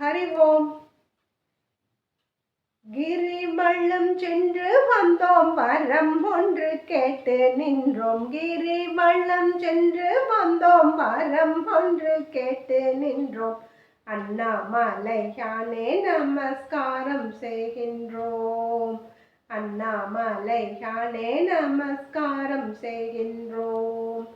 அறிவோம் கிரிவள்ளம் சென்று வந்தோம் வரம் ஒன்று கேட்டு நின்றோம் கிரிமள்ளம் சென்று வந்தோம் வரம் ஒன்று கேட்டு நின்றோம் அண்ணாமலையானே நமஸ்காரம் செய்கின்றோம் அண்ணாமலையானே நமஸ்காரம் செய்கின்றோம்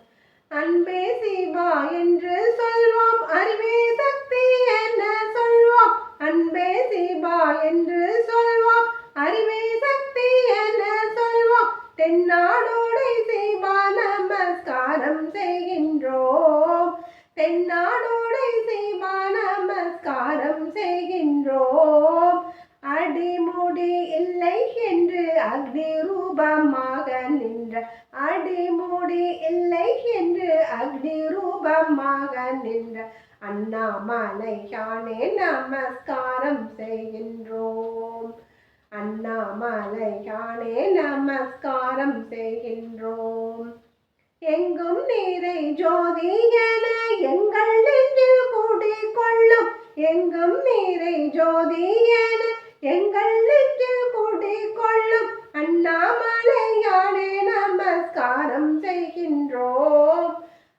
அன்பே சிவா என்று சொல்வோம் அறிவே சக்தி என சொல்வோம் அன்பே சிவா என்று சொல்வோம் அறிவே சக்தி என சொல்வோம் தென்னாடோடை சிவா நமஸ்காரம் செய்கின்றோம் தென்னாடோடை சிவா நமஸ்காரம் செய்கின்றோம். அடிமுடி இல்லை என்று அக்னி ரூபமாக நின்ற அடிமுடி இல்லை என்று அக்னி ரூபமாக நின்ற அண்ணாமலையானே நமஸ்காரம் செய்கின்றோம். அண்ணாமலையானே நமஸ்காரம் செய்கின்றோம். எங்கும் நீரை ஜோதி என எங்கள் நெஞ்சில் கூடி கொள்ளும் எங்கும் நீரை ஜோதி என எங்கள் நெஞ்சில் கூடி கூடிக்கொள்ளும் அண்ணாமலையானே நமஸ்காரம் செய்கின்றோம்.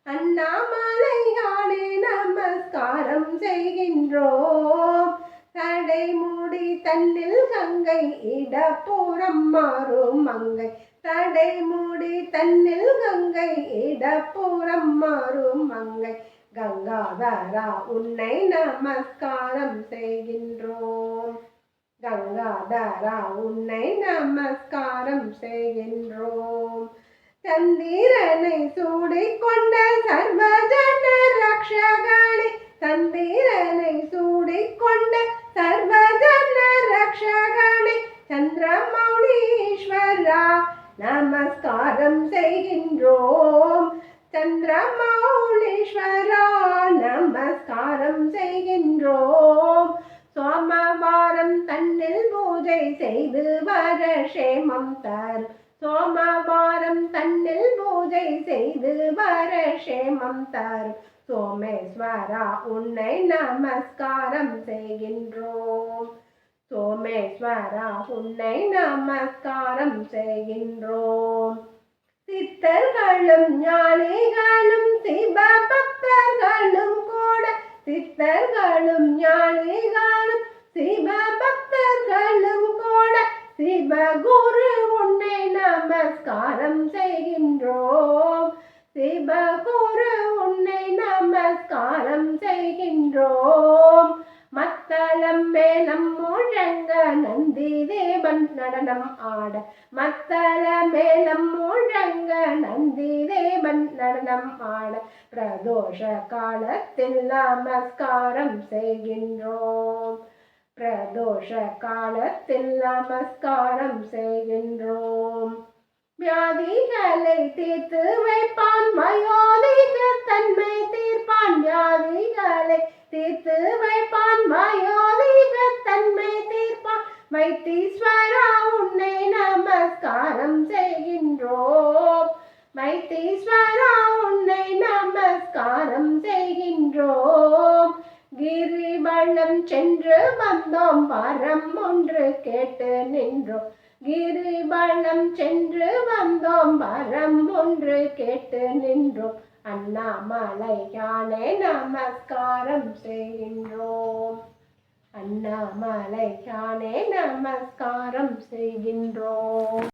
அண்ணாமலையானே நமஸ்காரம் செய்கின்றோம். தடை மூடி தன்னில் கங்கை இடப்புறம் மாறும் மங்கை. தடை மூடி தன்னில் கங்கை இடப்புறம் மாறும் மங்கை. கங்காதரா உன்னை நமஸ்காரம் செய்கின்றோம். கங்காதரா உன்னை நமஸ்காரம் செய்கின்றோம். சந்திரனை சூடிக்கொண்ட சர்வஜன ரக்ஷகனே சந்திரனை சூடிக்கொண்ட சர்வஜன ரக்ஷகனே சந்திரமௌலீஸ்வரா நமஸ்காரம் செய்கின்றோம். சந்திரமௌலீஸ்வரா நமஸ்காரம் செய்கின்றோம். சோமவாரம் தன்னில் பூஜை செய்து வர க்ஷேமம் தர். சோமவாரம் தன்னில் பூஜை செய்து வர க்ஷேமம் தர். சோமேஸ்வரா உன்னை நமஸ்காரம் செய்கின்றோம். சோமேஸ்வரா உன்னை நமஸ்காரம் செய்கின்றோம். சித்தர்களும் ஞானிகளும் சிவ பக்தர்களும் கூட. சித்தர்களும் ஞானிகளும் சிவ பக்தர்களும் கூட. சிவகுரு உன்னை நமஸ்காரம் செய்கின்றோம். சிவகுரு உன்னை நமஸ்காரம் செய்கின்றோம். மத்தளம் மேலம் முழங்க நந்தி தேவன் நடனம் ஆட. மத்தள மேலம் முழங்க நந்தி தேவன் நடனம் ஆட. பிரதோஷ காலத்தில் நமஸ்காரம் செய்கின்றோம். பிரதோஷ காலத்தில் நமஸ்காரம் செய்கின்றோம். வியாதிகளை தீர்த்து வைப்பான் வயோதிக தன்மை தீர்ப்பான் வியாதிகளை தீர்த்து வைப்பான் வயோதிக தன்மை மைத்தீஸ்வரா உன்னை நமஸ்காரம் செய்கின்றோம். மைத்தீஸ்வரா உன்னை நமஸ்காரம் செய்கின்றோம். கிரிவலம் சென்று வந்தோம் வரம் ஒன்று கேட்டு நின்றோம். கிரிவலம் சென்று வந்தோம் வரம் ஒன்று கேட்டு நின்றோம். அண்ணாமலையானே நமஸ்காரம் செய்கின்றோம். அண்ணாமலையானே நமஸ்காரம் செய்கின்றோம்.